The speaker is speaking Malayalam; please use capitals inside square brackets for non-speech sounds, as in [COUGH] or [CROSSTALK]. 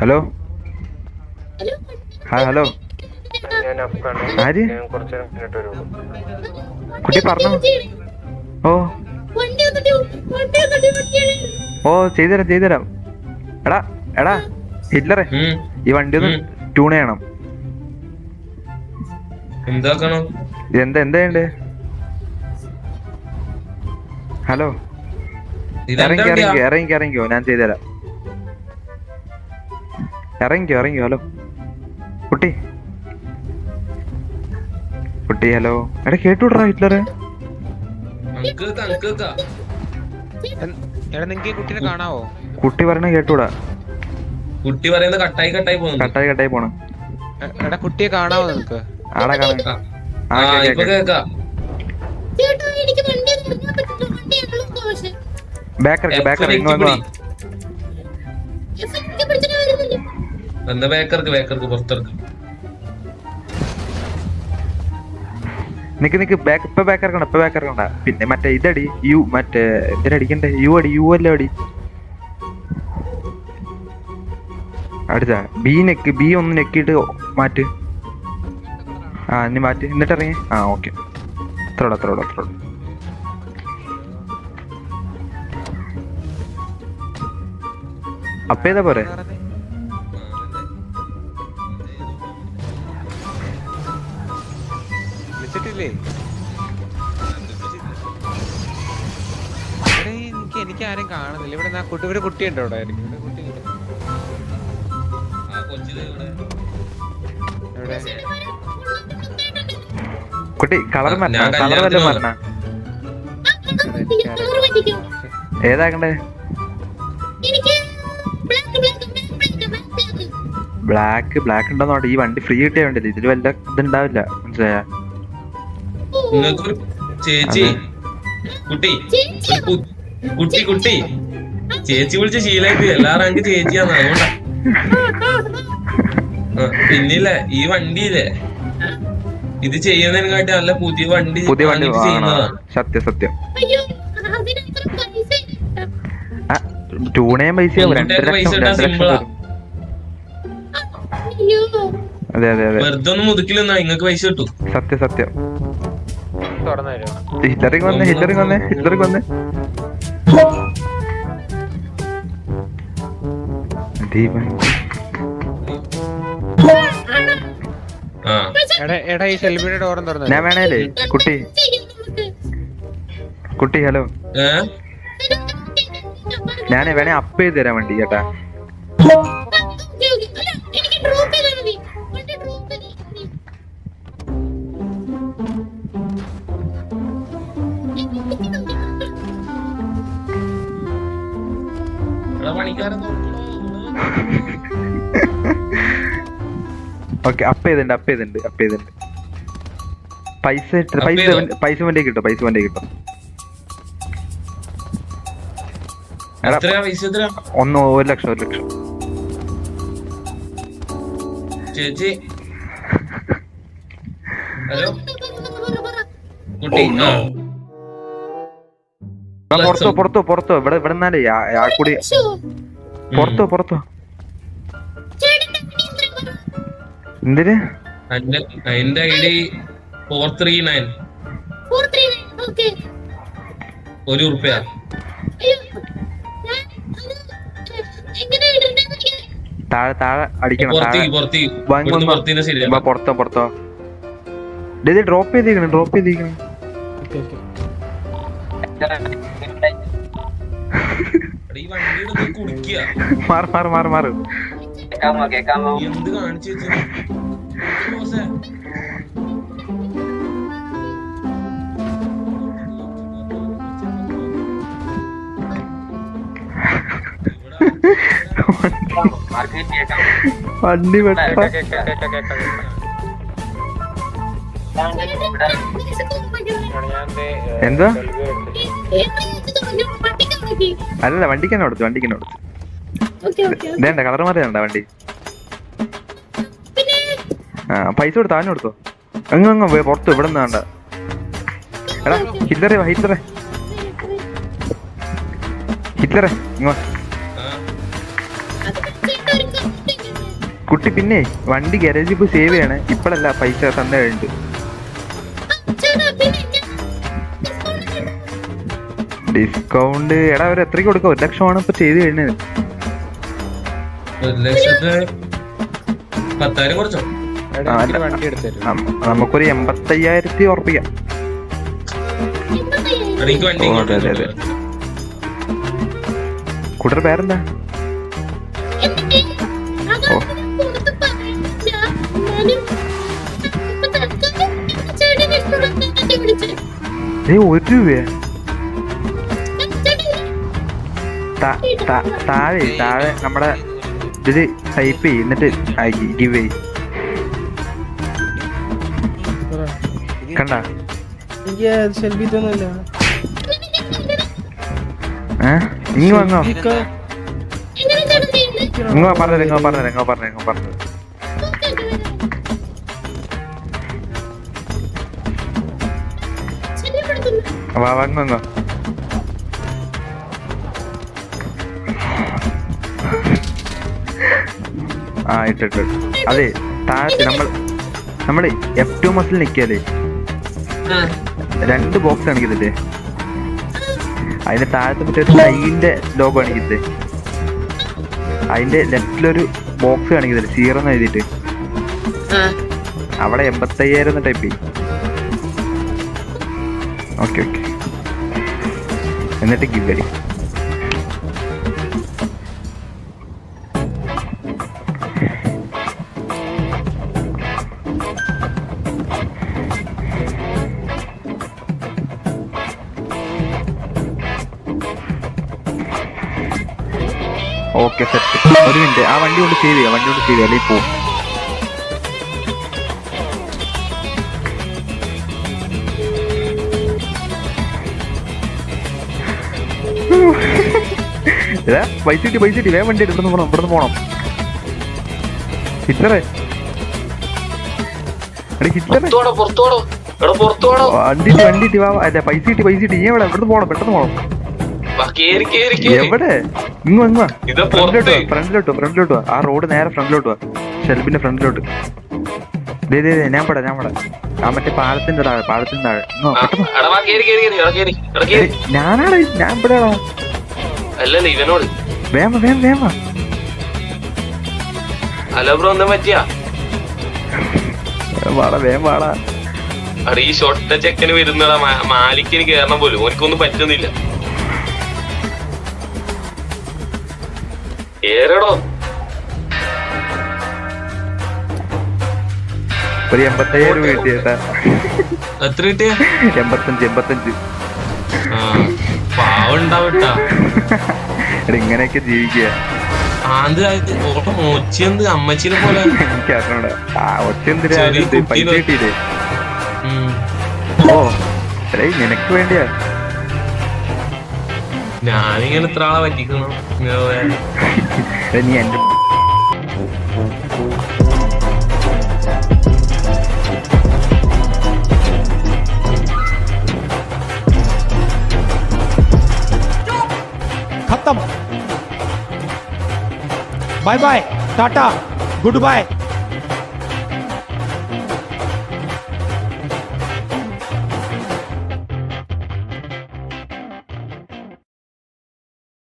ഹലോ? Hi hello? ആര്? കുട്ടി പറഞ്ഞു. ഓ. ഓ ചെയ്തുതരാം ചെയ്തുതരാം. എടാ എടാ ഹിറ്റ്ലറെ ഈ വണ്ടി ഒന്ന്. ട്യൂൺ ചെയ്യണം. എന്താ എന്താ ചെയ്യണ്ടേ? ഹലോ. ഇറങ്ങി ഇറങ്ങിക്കോ ഇറങ്ങി ഇറങ്ങി ഇറങ്ങിക്കോ. ഞാൻ ചെയ്തുതരാം. ഇറങ്ങിക്കോ ഇറങ്ങിക്കോ ഹലോ. കുട്ടി. കുട്ടി ഹലോ. എടാ കേട്ടുവിടറാ ഹിറ്റ്ലറെ. കാണാവോ? കുട്ടി പറയണ കേട്ടൂടാ. കുട്ടി പറയുന്നത് കട്ടായി കട്ടായി പോകുന്നു. കട്ടായി കട്ടായി പോണ്. എടാ കുട്ടിയെ കാണാവോ നിങ്ങക്ക്? ആടാ കാണാം. ആ ഇപ്പൊ കേക്കാം. ചേട്ടാ എനിക്ക് എന്താ ബേക്കർക്ക് ബേക്കർക്ക് പുറത്തിറക്ക് നിക്ക് നിക്ക് ബാക്ക് ഇപ്പൊ ബാക്ക് ഇറക്കണ്ട ഇപ്പൊ ബാക്ക് ഇറക്കണ്ട പിന്നെ മറ്റേ ഇതടി യു മറ്റേ എന്തിനാ അടിക്കണ്ടേ യു അടി യു അല്ല അടി? അടുത്ത ബി നെക്ക് ബി ഒന്ന് നെക്കിട്ട് മാറ്റ്. ആ ഇനി മാറ്റ്. എന്നിട്ട് ഇറങ്ങി ആ ഓക്കെ അത്രോടെ അത്രോടെ അത്രോടെ അപ്പൊ ഏതാ പോരെ? വിളിച്ചിട്ടില്ലേ എടാ, എനിക്ക് എനിക്ക് ആരും കാണുന്നില്ല. ഇവിടെ ഞാൻ കുട്ടി ഒരു കുട്ടിയുണ്ടോ ഇവിടെ ആയിരിക്കും ഇവിടെ കുട്ടി ഇവിടെ. എവിടെ? കുട്ടി കളർ മരണ കളർ വല്ല മരണ ഏതാക്കണ്ടേ എനിക്ക് ബ്ലാക്ക് ബ്ലാക്ക് ഉണ്ടോന്നോട്ടെ ഈ വണ്ടി ഫ്രീ കിട്ടിയ വേണ്ടില്ല ഇതിൽ വല്ല ഇതുണ്ടാവില്ല. മനസ്സിലായ? നിങ്ങൾക്കൊരു ചേച്ചി. കുട്ടി. കുട്ടി കുട്ടി. ചേച്ചി വിളിച്ച ശീലായിട്ട് എല്ലാവരും എനിക്ക് ചേച്ചിയാന്ന് അതുകൊണ്ടാ. പിന്നില്ലേ ഈ വണ്ടിയില്ലേ? ഇത് ചെയ്യുന്നതിനെക്കാട്ടി നല്ല പുതിയ വണ്ടി പുതിയ വണ്ടി ചെയ്യുന്നതാണ്. സത്യം സത്യം. അത്ര പൈസ അതെ അതെ അതെ. വെറുതെ ഒന്ന് മുതുക്കില്ലെന്നാ നിങ്ങൾക്ക് പൈസ കിട്ടും. സത്യം സത്യം. തുറന്നു തരുമോ ഹിറ്ററിങ് വന്നേ ഹിറ്ററിങ് വന്നേ ഹിറ്ററിങ് വന്നേ. ദീപൻ ആ. എടാ എടാ ഈ സെൽബിയുടെ ഡോറും തുറന്നു ഞാൻ വേണേലേ കുട്ടി. കുട്ടി ഹലോ. ഞാനേ ഞാൻ വേണേ അപ്പ് ചെയ്ത് തരാൻ വേണ്ടി ചേട്ടാ [LAUGHS] ഓക്കെ അപ്പ് ചെയ്തിട്ടുണ്ട് അപ്പ് ചെയ്തിട്ടുണ്ട് അപ്പ് ചെയ്തിട്ടുണ്ട് പൈസ ഇട്ട് പൈസ പൈസ വണ്ടി കിട്ടും പൈസ വണ്ടി കിട്ടും? ഒന്ന് ഒരു ലക്ഷം ഒരു ലക്ഷം. ചേച്ചി. ഹലോ? കുട്ടി ആ. ആ, പുറത്തോ പുറത്തോ പുറത്തോ ഇവിടെ ഇവിടെ നിന്നാലേ ആ- കൂടി പുറത്തോ പുറത്തോ? എന്തിന്? അതിന്റെ I D four three nine. 439, okay. ഒരു ഉറുപ്പ്യ. താഴെ താഴെ അടിക്കണം പുറത്തോ പുറത്തോ ഡ്രോപ്പ് ചെയ്തേക്കണം ഡ്രോപ്പ് ചെയ്തേക്കണം. വണ്ടിയുടെ കുടിക്കുക മാറ് മാറ് മാറ്. മാറ് നീ എന്ത് കാണിച്ചു വെച്ചു വണ്ടി വെട്ട. ഡൽഹി അല്ലല്ല വണ്ടിക്ക് തന്നെ കൊടുത്തു. വണ്ടിക്ക് തന്നെ കൊടുത്തു വേണ്ട കളർ മാറിയണ്ട വണ്ടി? ആ പൈസ കൊടുത്തു ആന കൊടുത്തു? അങ്ങ് അങ്ങ് പോയി പുറത്തു ഇവിടെ നിന്ന് വേണ്ട എടാ ഹിറ്റ്ലറെ ഹിറ്റ്ലറെ. ഹിറ്റ്ലറെ ഇങ്ങോ ആ അത് ചേട്ടൻ ഒരു കത്തി കുട്ടി പിന്നെ വണ്ടി ഗാരേജിൽ പോയി സേവ് ചെയ്യണേ. ഇപ്പഴല്ല പൈസ തന്നെ കഴിഞ്ഞിട്ട്. ഡിസ്കൗണ്ട് എടാ അവർ എത്രയ്ക്ക് കൊടുക്കും? ഒരു ലക്ഷമാണ് ഇപ്പൊ ചെയ്ത് കഴിഞ്ഞത്? ഒരു പത്തായിരം കുറച്ചോ? എടാ, ആ, എനിക്കൊരു വണ്ടി എടുത്തരും നം- നമുക്കൊരു എൺപത്തയ്യായിരത്തി ഉറപ്പിക്കാം. എൺപത്തയ്യായിരം. എടാ, എനിക്ക് വണ്ടി ഓ, ഇങ്ങോട്ട് അതെ, അതെ, കൊണ്ടുവാ. കൂട്ടർ പേരെന്താ ഒരു രൂപയാ. താഴെ താഴെ നമ്മുടെ ഇതിൽ ടൈപ്പ് ചെയ്യ് എന്നിട്ട് ഗിവ് ചെയ് കണ്ട? ഇങ്ങ് വന്നോ? ഇങ്ങോ പറഞ്ഞത് ഇങ്ങോ പറഞ്ഞത് ഇങ്ങോ പറഞ്ഞത് ഇങ്ങോ പറഞ്ഞത്. വാ വങ്ങോ ആ ഇട്ടിട്ട് അതെ താഴത്ത് നമ്മൾ നമ്മൾ എഫ് ടു മസിൽ നിക്കല്ലേ ആ, രണ്ട് ബോക്സ് കാണിക്കത്തില്ലേ അതിന്റെ താഴത്തെ മറ്റേ ടൈലിന്റെ ലോഗോ കാണിക്കത്തില്ലേ അതിന്റെ ലെഫ്റ്റിലൊരു ബോക്സ് കാണിക്കത്തില്ലേ സീറോ എന്ന് എഴുതിയിട്ട്. അവിടെ എൺപത്തയ്യായിരം എന്ന് ടൈപ്പ് ചെയ്യും. ഓക്കെ ഓക്കെ എന്നിട്ട് ഗിവ് ഓക്കെ സെറ്റ് ഒരു മിനിറ്റ് ആ വണ്ടി കൊണ്ട് സേവ് ചെയ്യാം. വണ്ടി കൊണ്ട് സേവ് ചെയ്യാം. അല്ലെങ്കിൽ പോകും പൈസ കിട്ടി പൈസ കിട്ടി. വേ വണ്ടി ഇവിടുന്ന് പുറത്തോടോ പുറത്തോടോ. എടാ പുറത്തോടോ. വണ്ടി വണ്ടി പൈസ കിട്ടി പൈസ കിട്ടി. ഇനി എവിടെ? ഇവിടുന്ന് പോണം പെട്ടെന്ന് കേറി എവിടെ? ഇങ്ങോ ഇങ്ങോ ഇതാ ഫ്രണ്ടിലോട്ട് ഫ്രണ്ടിലോട്ട് ഫ്രണ്ടിലോട്ട് വാ. ആ റോഡ് നേരെ ഫ്രണ്ടിലോട്ട് വാ. ഷെൽബിന്റെ ഫ്രണ്ടിലോട്ട്. ദേ ദേ ഞാൻ പടാ ഞാൻ പടാ. ആ മറ്റേ പാലത്തിന്റെ താഴെ പാലത്തിന്റെ താഴെ. ഇങ്ങോ ഞാനാണ് ഞാൻ ഇവിടെയാണോ അല്ലല്ല ഇവനോട്. വേമ വേം വേമ ഹലോ ബ്രോ എന്താ പറ്റിയാ? വാടാ വേം വാടാ. ഈ ഷൊട്ട ചെക്കന് വരുന്നടാ മാലിക്കിന് കേറണം പോലും. ഓനിക്കൊന്നും പറ്റുന്നില്ല. ഏറടോ ഒരു എൺപത്തയ്യായിരം കിട്ടി ചേട്ടാ എത്ര കിട്ടിയ? എൺപത്തഞ്ച് എൺപത്തഞ്ച്. പാവുണ്ടാവട്ടാ. ഇങ്ങനെയൊക്കെ ജീവിക്കുക. ആന്ത് അമ്മച്ചിനെ പോലെ. പൈസ കിട്ടിയില്ലേ? ഓ നിനക്ക് വേണ്ടിയാ. ഞാനിങ്ങനെ ഇത്ര ആളെ. എടാ, നീ എന്റെ खत्म bye bye tata good bye